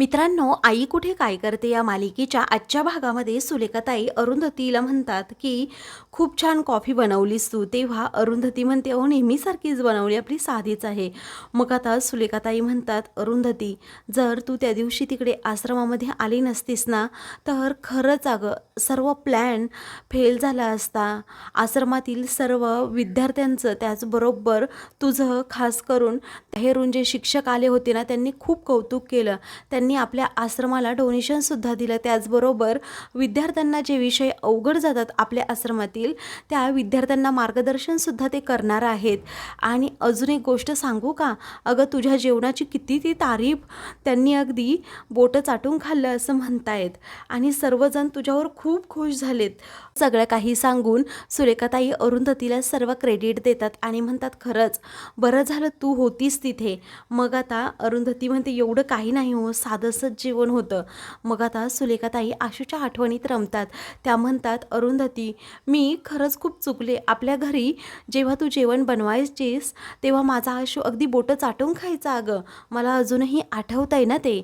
मित्रांनो आई कुठे काय करते या मालिकेच्या आजच्या भागामध्ये सुलेखाताई अरुंधतीला म्हणतात की खूप छान कॉफी बनवलीस तू. तेव्हा अरुंधती म्हणते अहो नेहमीसारखीच बनवली आपली साधीच आहे. मग आता सुलेखाताई म्हणतात अरुंधती जर तू त्या दिवशी तिकडे आश्रमामध्ये आली नसतीस ना तर खरंच अगं सर्व प्लॅन फेल झाला असता. आश्रमातील सर्व विद्यार्थ्यांचं त्याचबरोबर तुझं खास करून बाहेरून जे शिक्षक आले होते ना त्यांनी खूप कौतुक केलं. त्यांनी आपल्या आश्रमाला डोनेशनसुद्धा दिलं. त्याचबरोबर विद्यार्थ्यांना जे विषय अवघड जातात आपल्या आश्रमातील त्या विद्यार्थ्यांना मार्गदर्शनसुद्धा ते करणार आहेत. आणि अजून एक गोष्ट सांगू का? अगं तुझ्या जेवणाची किती ती तारीफ त्यांनी अगदी बोटं चाटून खाल्लं असं म्हणतायत. आणि सर्वजण तुझ्यावर खूप खुश झालेत. सगळं काही सांगून सुरेखाताई अरुंधतीला सर्व क्रेडिट देतात आणि म्हणतात खरंच बरं झालं तू होतीस तिथे. मग आता अरुंधती म्हणते एवढं काही नाही हो साधंसंच जेवण होतं. मग आता सुलेखाताई आशूच्या आठवणीत रमतात. त्या म्हणतात अरुंधती मी खरंच खूप चुकले. आपल्या घरी जेव्हा तू जेवण बनवायचीस तेव्हा माझा आशू अगदी बोटं चाटून खायचा अगं. मला अजूनही आठवतं आहे ना ते.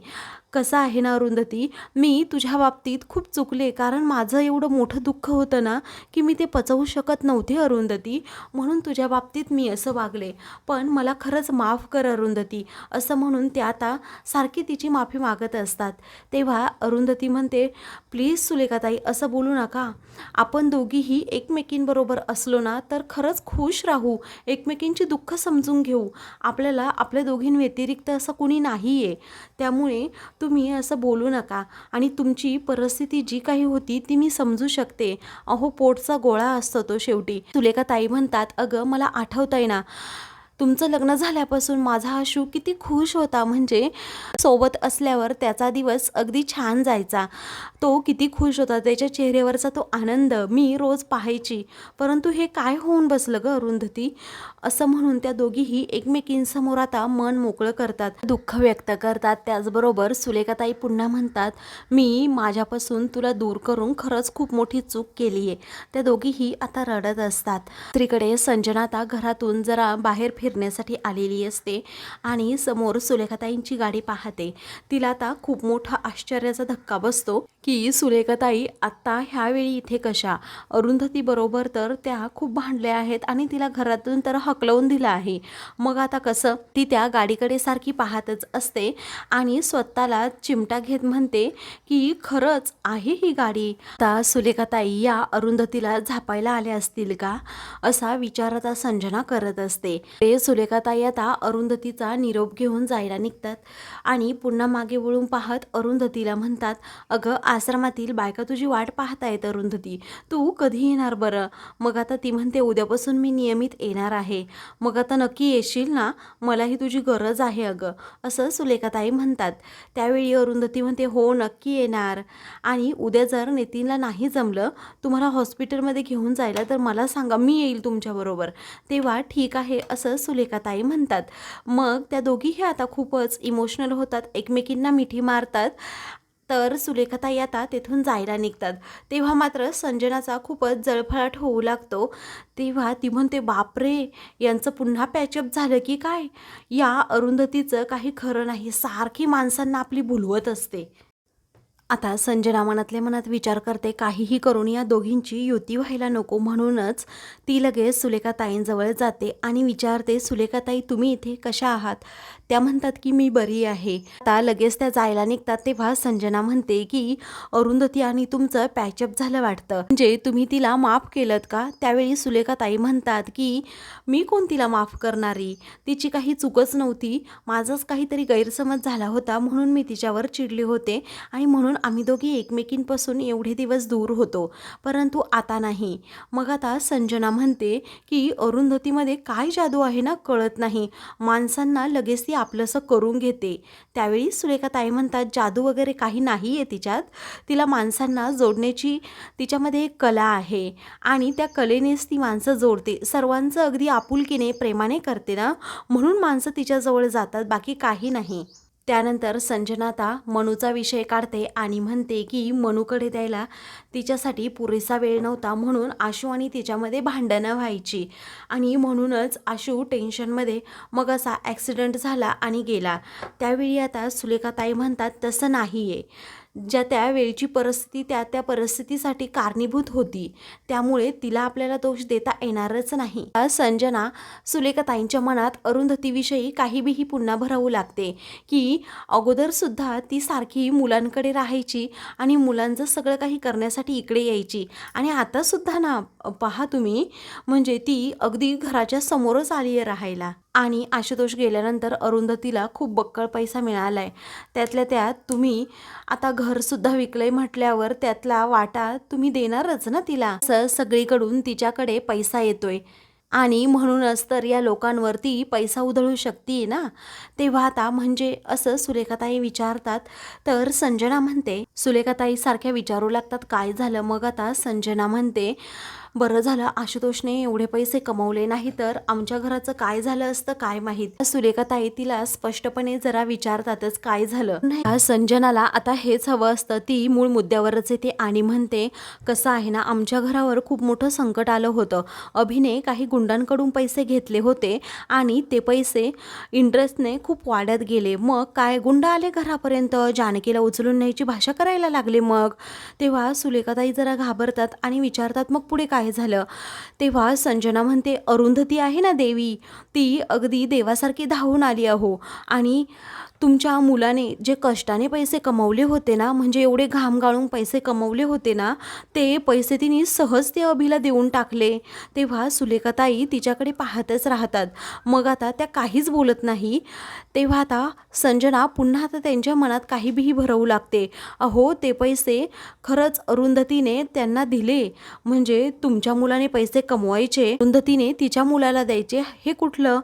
कसं आहे ना अरुंधती? मी तुझ्या बाबतीत खूप चुकले कारण माझं एवढं मोठं दुःख होतं ना की मी ते पचवू शकत नव्हते अरुंधती. म्हणून तुझ्या बाबतीत मी असं वागले. पण मला खरंच माफ कर अरुंधती असं म्हणून ते आता सारखी तिची माफी मागत असतात. तेव्हा अरुंधती म्हणते प्लीज सुलेखाताई असं बोलू नका. आपण दोघीही एकमेकींबरोबर असलो ना तर खरंच खुश राहू. एकमेकींची दुःख समजून घेऊ. आपल्याला आपल्या दोघींव्यतिरिक्त असं कुणी नाही आहे त्यामुळे तुम्ही असं बोलू नका आणि तुमची परिस्थिती जी काही होती ती मी समजू शकते. अहो पोटचा गोळा असतो तो शेवटी. तुलेका ताई म्हणतात अगं मला आठवतंय ना तुमचं लग्न झाल्यापासून माझा आशू किती खुश होता. म्हणजे सोबत असल्यावर त्याचा दिवस अगदी छान जायचा. तो किती खुश होता. त्याच्या चेहऱ्यावरचा तो आनंद मी रोज पाहायची. परंतु हे काय होऊन बसलं ग अरुंधती? असं म्हणून त्या दोघीही एकमेकींसमोर आता मन मोकळं करतात. दुःख व्यक्त करतात. त्याचबरोबर सुलेखाताई पुन्हा म्हणतात मी माझ्यापासून तुला दूर करून खरंच खूप मोठी चूक केली आहे त्या दोघीही आता रडत असतात. स्त्रीकडे संजनाता घरातून जरा बाहेर फिर फिरण्यासाठी आलेली असते आणि समोर सुलेखाताईंची गाडी पाहते. तिला आता खूप मोठा आश्चर्याचा धक्का बसतो की सुलेखाताई आत्ता ह्यावेळी इथे कशा? अरुंधतीबरोबर तर त्या खूप भांडल्या आहेत आणि तिला घरातून तर हकलवून दिलं आहे. मग आता कसं? ती त्या गाडीकडे सारखी पाहतच असते आणि स्वतःला चिमटा घेत म्हणते की खरंच आहे ही गाडी. आता सुलेखाताई या अरुंधतीला झापायला आल्या असतील का? असा विचार आता संजना करत असते. ते सुलेखाताई आता अरुंधतीचा निरोप घेऊन जायला निघतात आणि पुन्हा मागे वळून पाहत अरुंधतीला म्हणतात अगं आश्रमातील बायका तुझी वाट पाहतायत अरुंधती. तू कधी येणार बरं? मग आता ती म्हणते उद्यापासून मी नियमित येणार आहे. मग आता नक्की येशील ना? मलाही तुझी गरज आहे अगं. असं सुलेखाताई म्हणतात. त्यावेळी अरुंधती म्हणते हो नक्की येणार. आणि उद्या जर नितीनला नाही जमलं तुम्हाला हॉस्पिटलमध्ये घेऊन जायला तर मला सांगा मी येईल तुमच्याबरोबर तेव्हा ठीक आहे असं सुलेखाताई म्हणतात. मग त्या दोघीही आता खूपच इमोशनल होतात. एकमेकींना मिठी मारतात. तर सुलेखाताई आता तेथून जायला निघतात. तेव्हा मात्र संजनाचा खूपच जळफळाट होऊ लागतो. तेव्हा ती म्हणते बापरे! यांचं पुन्हा पॅचअप झालं की काय? या अरुंधतीचं काही खरं नाही. सारखी माणसांना आपली भुलवत असते. आता संजना मनातल्या मनात विचार करते काहीही करून या दोघींची युती व्हायला नको म्हणूनच ती लगेच सुलेखाताईंजवळ जाते आणि विचारते सुलेखाताई तुम्ही इथे कशा आहात? त्या म्हणतात की मी बरी आहे. आता लगेच त्या जायला निघतात तेव्हा संजना म्हणते की अरुंधती आणि तुमचं पॅचअप झालं वाटतं. म्हणजे तुम्ही तिला माफ केलं का? त्यावेळी सुलेखाताई म्हणतात की मी कोण तिला माफ करणारी? तिची काही चूकच नव्हती. माझाच काहीतरी गैरसमज झाला होता म्हणून मी तिच्यावर चिडले होते आणि म्हणून आम्ही दोघी एकमेकींपासून एवढे दिवस दूर होतो परंतु आता नाही. मग आता संजना म्हणते की अरुंधतीमध्ये काय जादू आहे ना कळत नाही. माणसांना लगेच ती आपलंसं करून घेते. त्यावेळी सुरेखा ताई म्हणतात जादू वगैरे काही नाही आहे तिच्यात. तिला माणसांना जोडण्याची तिच्यामध्ये एक कला आहे आणि त्या कलेनेच ती माणसं जोडते. सर्वांचं अगदी आपुलकीने प्रेमाने करते ना. म्हणून माणसं तिच्याजवळ जातात बाकी काही नाही. त्यानंतर संजनाता मनूचा विषय काढते आणि म्हणते की मनूकडे द्यायला तिच्यासाठी पुरेसा वेळ नव्हता म्हणून आशू आणि तिच्यामध्ये भांडणं व्हायची. आणि म्हणूनच आशू टेन्शनमध्ये मग असा ॲक्सिडेंट झाला आणि गेला. त्यावेळी आता सुलेखाताई म्हणतात तसं नाही आहे ज्या त्या वेळची परिस्थिती त्या त्या परिस्थितीसाठी कारणीभूत होती. त्यामुळे तिला आपल्याला दोष देता येणारच नाही. संजना सुलेखाताईंच्या मनात अरुंधतीविषयी काही बीही पुन्हा भरवू लागते की अगोदरसुद्धा ती सारखी मुलांकडे राहायची आणि मुलांचं सगळं काही करण्यासाठी इकडे यायची. आणि आतासुद्धा ना पहा तुम्ही म्हणजे ती अगदी घराच्या समोरच आली आहे राहायला. आणि आशुतोष गेल्यानंतर अरुंधतीला खूप बक्कळ पैसा मिळाला आहे त्यातल्या त्यात तुम्ही आता घरसुद्धा विकलंय म्हटल्यावर त्यातला वाटा तुम्ही देणारच ना तिला. असं सगळीकडून तिच्याकडे पैसा येतोय. आणि म्हणूनच तर या लोकांवरती पैसा उधळू शकते ना? तेव्हा आता म्हणजे असं सुलेखाताई विचारतात तर संजना म्हणते सुलेखाताई सारख्या विचारू लागतात काय झालं? मग आता संजना म्हणते बरं झालं आशुतोषने एवढे पैसे कमवले नाही तर आमच्या घराचं काय झालं असतं काय माहीत? सुलेखाताई तिला स्पष्टपणे जरा विचारतातच काय झालं? नाही संजनाला आता हेच हवं असतं. ती मूळ मुद्द्यावरच येते आणि म्हणते कसं आहे ना आमच्या घरावर खूप मोठं संकट आलं होतं. अभिने काही गुंडांकडून पैसे घेतले होते आणि ते पैसे इंटरेस्टने खूप वाढत गेले. मग काय गुंड आले घरापर्यंत? जानकीला उचलून न्यायची भाषा करायला लागले मग? तेव्हा सुलेखाताई जरा घाबरतात आणि विचारतात मग पुढे काय काय झालं. तेव्हा संजना म्हणते अरुंधती आहे ना देवी? ती अगदी देवासारखी धावून आली अहो. आणि तुमच्या मुलाने जे कष्टाने पैसे कमवले होते ना म्हणजे एवढे घाम गाळून पैसे कमवले होते ना ते पैसे तिने सहज ते अभिला देऊन टाकले. तेव्हा सुलेखाताई तिच्याकडे पाहतच राहतात. मग आता त्या काहीच बोलत नाही. तेव्हा आता संजना पुन्हा आता त्यांच्या मनात काही बीही भरवू लागते. अहो ते पैसे खरंच अरुंधतीने त्यांना दिले. म्हणजे तुमच्या मुलाने पैसे कमवायचे अरुंधतीने तिच्या मुलाला द्यायचे हे कुठलं?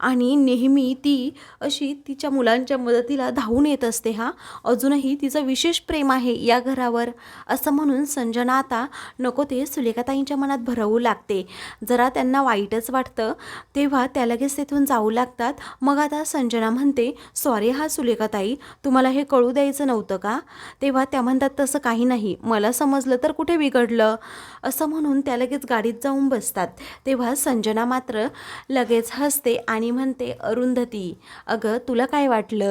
आणि नेहमी ती अशी तिच्या मुलांच्या मदतीला धावून येत असते हा. अजूनही तिचं विशेष प्रेम आहे या घरावर. असं म्हणून संजना आता नको ते सुलेखाताईंच्या मनात भरवू लागते. जरा त्यांना वाईटच वाटतं. तेव्हा त्या लगेच तिथून जाऊ लागतात. मग आता संजना म्हणते सॉरी हा सुलेखाताई तुम्हाला हे कळू द्यायचं नव्हतं का? तेव्हा त्या म्हणतात तसं काही नाही. मला समजलं तर कुठे बिघडलं? असं म्हणून त्या लगेच गाडीत जाऊन बसतात. तेव्हा संजना मात्र लगेच हसते आणि म्हणते अरुंधती अगं तुला काय वाटलं?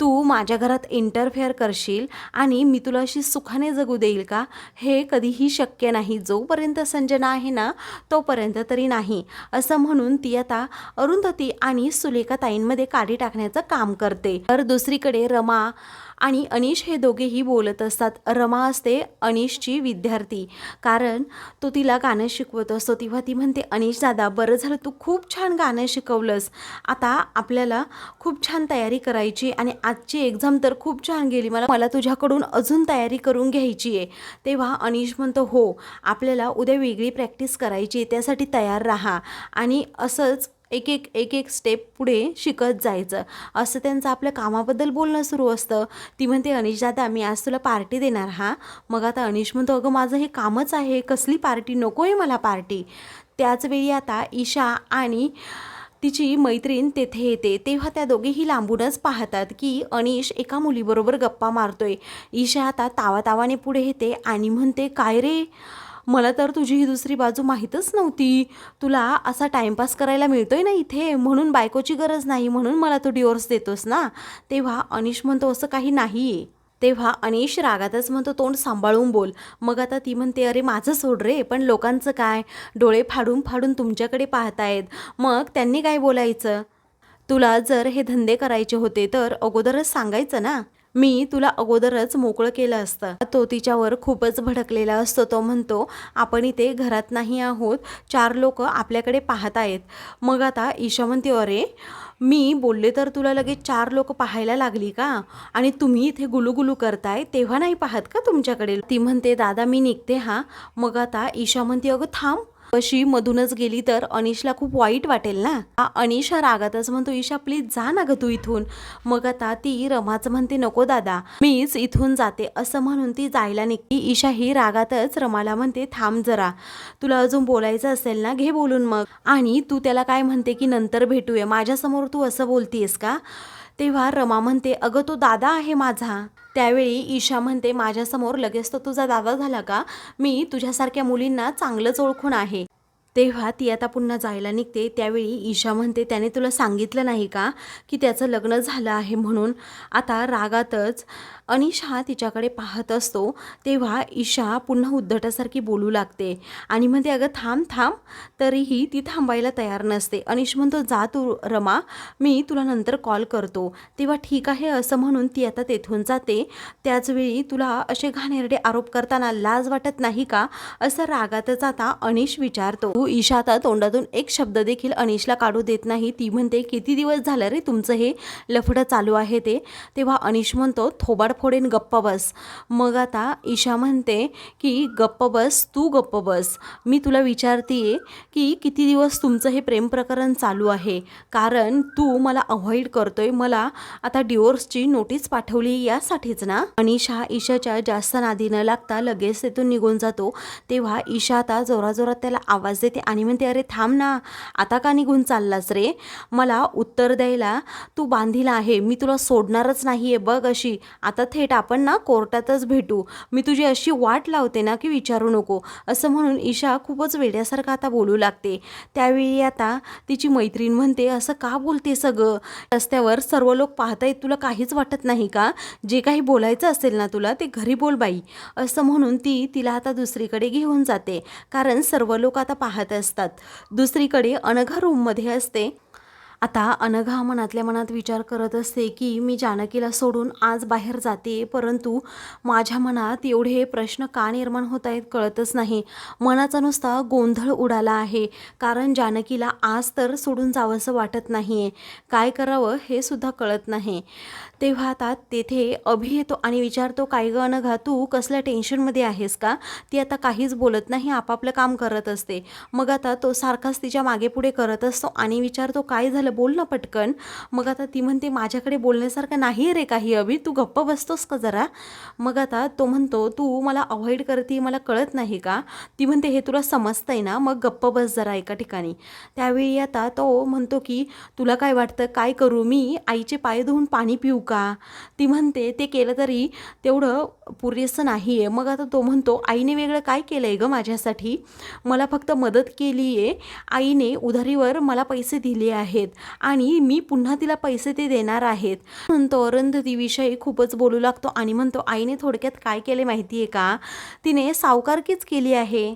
तू माझ्या घरात इंटरफेअर करशील आणि मी तुला अशी सुखाने जगू देईल का? हे कधीही शक्य नाही. जोपर्यंत संजना आहे ना तोपर्यंत तरी नाही. असं म्हणून ती आता अरुंधती आणि सुलेखा ताईंमध्ये काढी टाकण्याचं काम करते. तर दुसरीकडे रमा आणि अनिश हे दोघेही बोलत असतात. रमा असते अनिशची विद्यार्थी. कारण तो तिला गाणं शिकवत असतो. तेव्हा ती म्हणते अनिश दादा बरं झालं तू खूप छान गाणं शिकवलंस. आता आपल्याला खूप छान तयारी करायची आणि आजची एक्झाम तर खूप छान गेली. मला मला तुझ्याकडून अजून तयारी करून घ्यायची आहे. तेव्हा अनिश म्हणतो हो आपल्याला उद्या वेगळी प्रॅक्टिस करायची आहे. त्यासाठी तयार राहा. आणि असंच एक एक एक एक स्टेप पुढे शिकत जायचं. असं त्यांचं आपल्या कामाबद्दल बोलणं सुरू असतं. ती म्हणते अनिश दादा मी आज तुला पार्टी देणार हा? मग आता अनिश म्हणतो अगं माझं हे कामच आहे. कसली पार्टी? नको आहे मला पार्टी. त्याचवेळी आता ईशा आणि तिची मैत्रीण तेथे येते. तेव्हा त्या दोघेही लांबूनच पाहतात की अनिश एका मुलीबरोबर गप्पा मारतोय. ईशा आता तावातावाने पुढे येते आणि म्हणते काय रे? मला तर तुझी ही दुसरी बाजू माहीतच नव्हती. तुला असा टाइमपास करायला मिळतोय ना इथे? म्हणून बायकोची गरज नाही म्हणून मला तू डिवोर्स देतोस ना? तेव्हा अनिश म्हणतो असं काही नाही. आहे तेव्हा अनिश रागातच म्हणतो तोंड सांभाळून बोल. मग आता ती म्हणते अरे माझं सोड रे पण लोकांचं काय? डोळे फाडून फाडून तुमच्याकडे पाहतायत. मग त्यांनी काय बोलायचं? तुला जर हे धंदे करायचे होते तर अगोदरच सांगायचं ना? मी तुला अगोदरच मोकळं केलं असतं. तो तिच्यावर खूपच भडकलेला असतो. तो म्हणतो आपण इथे घरात नाही आहोत. चार लोक आपल्याकडे पाहत आहेत. मग आता ईशा म्हणते अरे मी बोलले तर तुला लगेच चार लोक पाहायला लागली का? आणि तुम्ही इथे गुलुगुलू करताय तेव्हा नाही पाहत का तुमच्याकडे? ती म्हणते दादा मी निघते हा. मग आता ईशा म्हणते अगं थांब अशी मधूनच गेली तर अनिशला खूप वाईट वाटेल ना? हा अनिश हा रागातच म्हणतो ईशा प्लीज जा ना ग तू इथून. मग आता ती रमाच म्हणते नको दादा मीच इथून जाते. असं म्हणून ती जायला निघते. ईशा ही रागातच रमाला म्हणते थांब जरा तुला अजून बोलायचं असेल ना घे बोलून मग. आणि तू त्याला काय म्हणते की नंतर भेटूया माझ्यासमोर तू असं बोलतीयस का? तेव्हा रमा म्हणते अगं तो दादा आहे माझा. त्यावेळी ईशा म्हणते माझ्यासमोर लगेच तो तुझा दादा झाला का? मी तुझ्यासारख्या मुलींना चांगलंच ओळखून आहे. तेव्हा ती आता पुन्हा जायला निघते. त्यावेळी ईशा म्हणते त्याने तुला सांगितलं नाही का की त्याचं लग्न झालं आहे म्हणून? आता रागातच अनिशा तिच्याकडे पाहत असतो तेव्हा ईशा पुन्हा उद्धटासारखी बोलू लागते आणि म्हणते अगं थांब थांब. तरीही ती थांबायला तयार नसते. अनिश म्हणतो जा तू रमा. मी तुला नंतर कॉल करतो. तेव्हा ठीक आहे असं म्हणून ती आता तेथून जाते. त्याचवेळी तुला असे घाणेरडे आरोप करताना लाज वाटत नाही का? असं रागातच आता अनिश विचारतो. तू ईशा आता तोंडातून एक शब्द देखील अनिशला काढू देत नाही. ती म्हणते किती दिवस झालं रे तुमचं हे लफडं चालू आहे ते? तेव्हा अनिश म्हणतो थोबाड फोडेन गप्प बस. मग आता ईशा म्हणते की गप्प बस तू गप्प बस. मी तुला विचारते की किती दिवस तुमचं हे प्रेम प्रकरण चालू आहे? कारण तू मला अव्हॉइड करतोय. मला आता डिवोर्सची नोटीस पाठवली यासाठीच ना? अनिशा ईशाच्या जास्त नादी न लागता लगेच तिथून निघून जातो. तेव्हा ईशा आता जोराजोरात त्याला आवाज देते आणि म्हणते अरे थांब ना. आता का निघून चाललास रे? मला उत्तर द्यायला तू बांधील आहे. मी तुला सोडणारच नाही आहे बघ अशी. आता थेट आपण ना कोर्टातच भेटू. मी तुझी अशी वाट लावते ना की विचारू नको. असं म्हणून ईशा खूपच वेड्यासारखं आता बोलू लागते. त्यावेळी आता तिची मैत्रीण म्हणते असं का बोलते सगळं? रस्त्यावर सर्व लोक पाहतायत तुला काहीच वाटत नाही का? जे काही बोलायचं असेल ना तुला ते घरी बोल बाई. असं म्हणून ती तिला आता दुसरीकडे घेऊन जाते. कारण सर्व लोक आता पाहत असतात. दुसरीकडे अनघा रूममध्ये असते. आता अनघा मनातल्या मनात विचार करत असते की मी जानकीला सोडून आज बाहेर जाते परंतु माझ्या मनात एवढे प्रश्न का निर्माण होत आहेत कळतच नाही. मनाचा नुसता गोंधळ उडाला आहे कारण जानकीला आज तर सोडून जावंसं वाटत नाही आहे काय करावं हे सुद्धा कळत नाही. तेव्हा आता तेथे अभि येतो आणि विचारतो काय गं अनघा तू कसल्या टेन्शनमध्ये आहेस का? ती आता काहीच बोलत नाही आपापलं काम करत असते. मग आता तो सारखाच तिच्यामागे पुढे करत असतो आणि विचारतो काय झालं बोल ना पटकन. मग आता ती म्हणते माझ्याकडे बोलण्यासारखं नाही रे काही अभि तू गप्प बसतोस का जरा? मग आता तो म्हणतो तू मला अवॉइड करते मला कळत नाही का? ती म्हणते हे तुला समजतंय ना मग गप्प बस जरा एका ठिकाणी. त्यावेळी आता तो म्हणतो की तुला काय वाटतं काय करू मी? आईचे पाय धुवून पाणी पिऊ का? ती म्हणते ते केलं तरी तेवढं पुरेसं नाही आहे मग आता तो म्हणतो आईने वेगळं काय केलं आहे गं माझ्यासाठी? मला फक्त मदत केली आहे आईने उधारीवर मला पैसे दिले आहेत आणि मी पुन्हा तिला पैसे ते देणार आहेत. म्हणतो अरुंधतीविषयी खूपच बोलू लागतो आणि म्हणतो आईने थोडक्यात काय केले माहिती आहे का? तिने सावकारकीच केली आहे.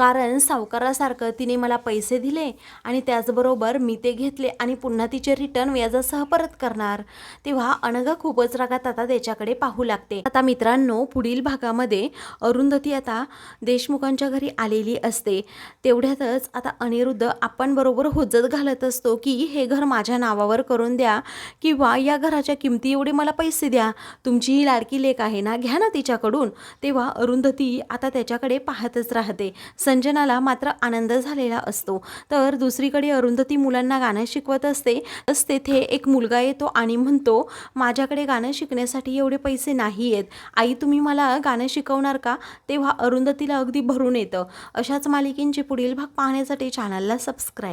कारण सावकारासारखं तिने मला पैसे दिले आणि त्याचबरोबर मी ते घेतले आणि पुन्हा तिचे रिटर्न व्याजासह परत करणार. तेव्हा अनघा खूपच रागात आता त्याच्याकडे पाहू लागते. आता मित्रांनो पुढील भागामध्ये अरुंधती आता देशमुखांच्या घरी आलेली असते. तेवढ्यातच आता अनिरुद्ध आपण बरोबर हुज्जत घालत असतो की हे घर माझ्या नावावर करून द्या किंवा या घराच्या किमती एवढे मला पैसे द्या. तुमची ही लाडकी लेख आहे ना घ्या ना तिच्याकडून. तेव्हा अरुंधती आता त्याच्याकडे पाहतच राहते. संजनाला मात्र आनंद झालेला असतो. तर दुसरीकडे अरुंधती मुलांना गाणं शिकवत असते. तस तेथे एक मुलगा येतो आणि म्हणतो माझ्याकडे गाणं शिकण्यासाठी एवढे पैसे नाही आहेत आई तुम्ही मला गाणं शिकवणार का? तेव्हा अरुंधतीला अगदी भरून येतं. अशाच मालिकेंचे पुढील भाग पाहण्यासाठी चॅनलला सबस्क्राईब